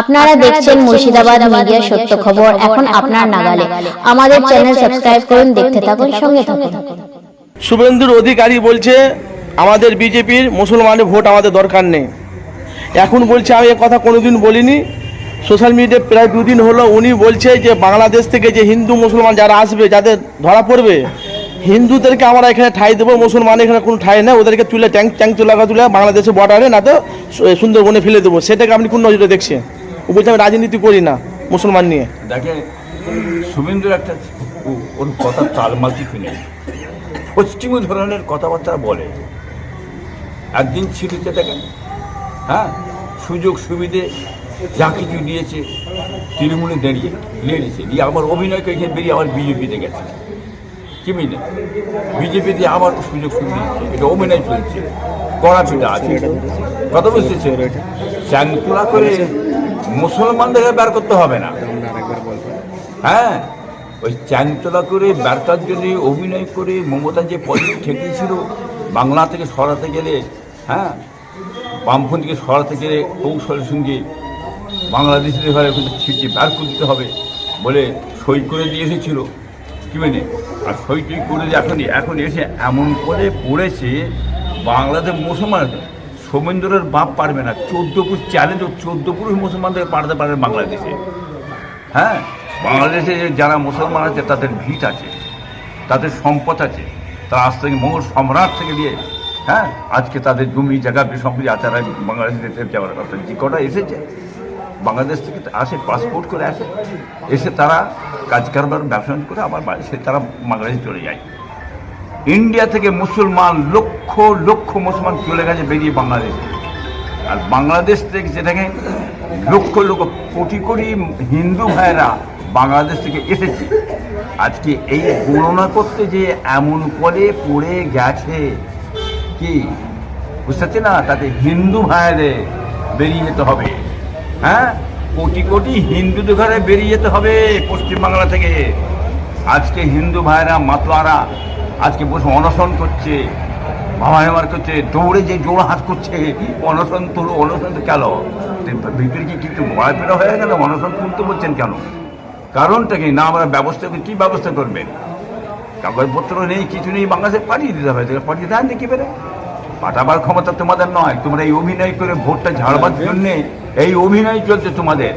আপনারা দেখছেন মুর্শিদাবাদ মিডিয়া সত্য খবর। এখন আপনার নাগালে। আমাদের চ্যানেল সাবস্ক্রাইব করুন দেখতে থাকুন সঙ্গে থাকুন। শুভেন্দুর অধিকারী বলছে আমাদের বিজেপির মুসলমানের ভোট আমাদের দরকার নেই। এখন বলছে আমি এ কথা কোনোদিন বলিনি। সোশ্যাল মিডিয়ায় প্রায় দুদিন হলো উনি বলছে যে বাংলাদেশ থেকে যে হিন্দু মুসলমান যারা আসবে যাদের ধরা পড়বে হিন্দুদেরকে আমরা এখানে ঠাই দেবো মুসলমান এখানে কোনো ঠাই নেই, ওদেরকে তুলে ট্যাঙ্ক ট্যাঙ্ক তুলে তুলে বাংলাদেশের বর্ডারে না তো সুন্দরবনে ফেলে দেবো। সেটাকে আপনি কোন নজরে দেখছেন? ও বলছে আমি রাজনীতি করি না, মুসলমান নিয়ে। দেখেন, শুভেন্দুর একটা ওর কথা তালমাল কিছু পশ্চিমী ধরনের কথাবার্তা বলে। একদিন ছিটিতে দেখেন হ্যাঁ? সুযোগ সুবিধে যা কিছু দিয়েছে, তৃণমূলে দাঁড়িয়ে লেড়েছে দিয়ে আবার অভিনয়কে এখানে বেরিয়ে আবার বিজেপিতে গেছে। কি বুঝলেন বিজেপিতে আবার সুযোগ সুবিধা দিচ্ছে। এটা অভিনয় চলছে। কড়া পিঠা আছে কথা বুঝতেছে চ্যাংতুলা করে মুসলমানদেরকে বের করতে হবে না। হ্যাঁ ওই চ্যাংতলা করে ব্যর্থার জন্য অভিনয় করে মমতা যে পদে ঠেকিয়েছিল বাংলা থেকে সরাতে গেলে হ্যাঁ বামপন্থীকে সরাতে গেলে কৌশলের সঙ্গে বাংলাদেশের ঘরে কিন্তু ছিটে বের করে হবে বলে সই করে দিয়ে এসেছিল। কি মানে? আর টই করে এখন এখন এসে এমন করে পড়েছে বাংলাদেশ মুসলমান সোমেন্দ্রের বাপ পারবে না। চোদ্দ পুরুষ চ্যালেঞ্জ চোদ্দ পুরুষ মুসলমানদের পাঠাতে পারবে বাংলাদেশে। হ্যাঁ? বাংলাদেশে যারা মুসলমান আছে, তাদের ভিট আছে, তাদের সম্পদ আছে। তারা আজ থেকে মোগল সম্রাট থেকে দিয়ে হ্যাঁ? আজকে তাদের জমি, জায়গা সম্পত্তি আছে। তারা বাংলাদেশে যাওয়ার কথা। যে কটা এসেছে বাংলাদেশ থেকে আসে পাসপোর্ট করে আসে, এসে তারা কাজ কারবার, ব্যবসা করে আবার সে তারা বাংলাদেশে চলে যায়। ইন্ডিয়া থেকে মুসলমান লক্ষ লক্ষ মুসলমান চলে গেছে, বেরিয়ে বাংলাদেশে। আর বাংলাদেশ থেকে যেটাকে লক্ষ লক্ষ, কোটি কোটি হিন্দু ভাইরা বাংলাদেশ থেকে এসেছে। আজকে এই গণনা করতে যে এমন করে পড়ে গেছে, কি? বুঝতে না? তাতে হিন্দু ভাইদের বেরিয়ে যেতে হবে। হ্যাঁ? কোটি কোটি হিন্দুদের ঘরে বেরিয়ে যেতে হবে পশ্চিমবাংলা থেকে। আজকে হিন্দু ভাইরা, মাতোয়ারা, আজকে বসে অনশন করছে। বাবা হেমার করছে, দৌড়ে যে জোড় হাত করছে, অনশন তুলো, অনশন তো কেন? ভিতরে কি কিছু ঘোরাফেরা হয়ে গেল, অনশন তুলতে বলছেন কেন? কারণটা কি? না আমরা ব্যবস্থা করি কী ব্যবস্থা করবেন? কাগজপত্র নেই, কিছু নেই, বাংলাদেশে পাঠিয়ে দিতে হবে পাঠিয়ে দেন কি পেরে পাঠাবার ক্ষমতা তোমাদের নয়, তোমরা এই অভিনয় করে ভোটটা ঝাড়বার জন্যে এই অভিনয় চলছে তোমাদের।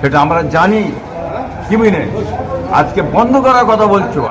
সেটা আমরা জানি। কি বুঝলেন আজকে বন্ধ করার কথা বলছো।